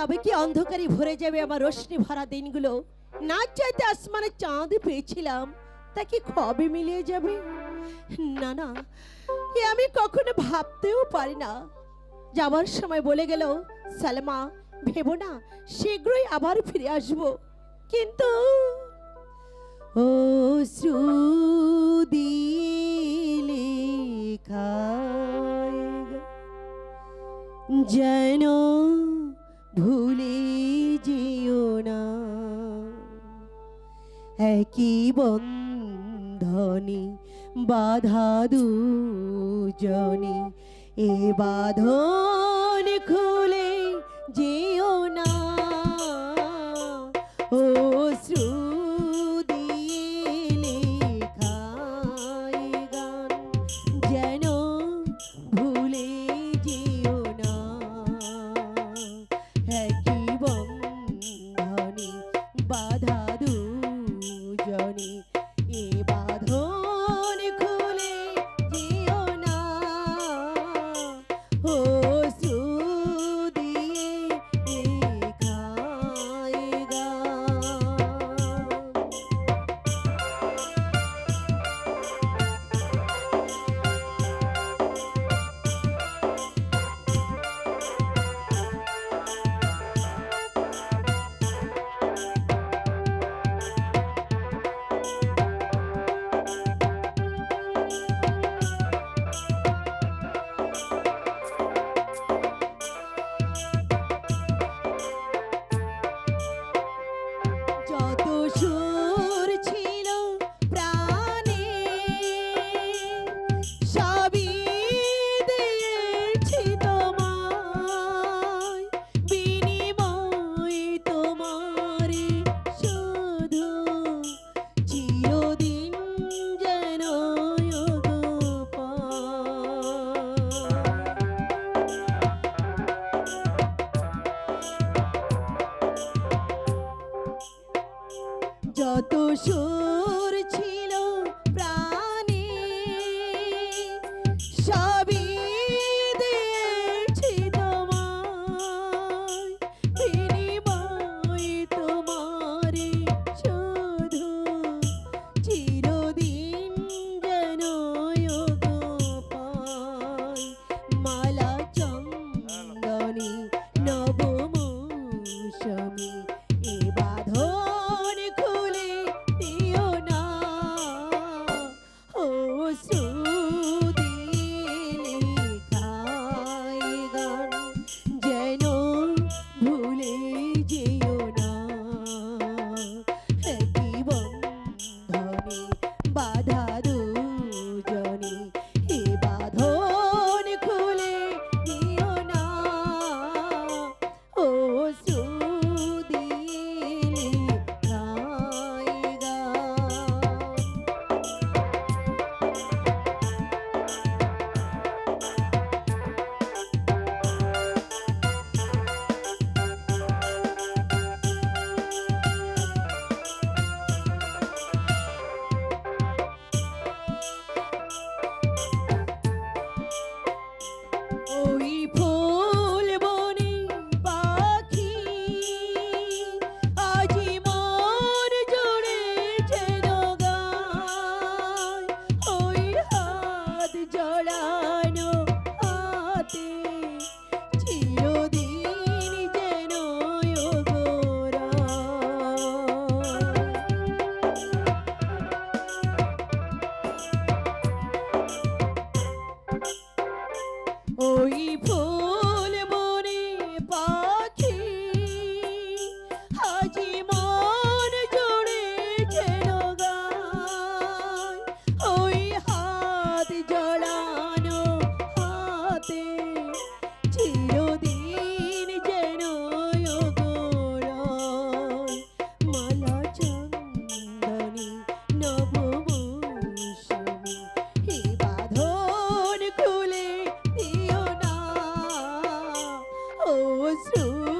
তবে কি অন্ধকারে ভরে যাবে আমার রশ্মি ভরা দিনগুলো? না চাইতে আসমানে চাঁদ পেয়েছিলাম, তা কি কবে মিলিয়ে যাবে? না না, এ আমি কখনো ভাবতেও পারি না। যাবার সময় বলে গেল, সালমা, ভেবো না, শীঘ্রই আবার ফিরে আসব। কিন্তু, ও শ্রুদিলে ভুলে যেও না। একই বন্ধনে বাধা দুজনে এ বাঁধন খুলে যেও না। যত সুর ছিল প্রাণে সবই দিয়েছি তোমায় বিনিময় তোমারে জড়ানো হাতে চিরদিন যেন মালা চন্দনী নবমৌসুমী হে বাঁধন খুলে দিও না ও শ্রু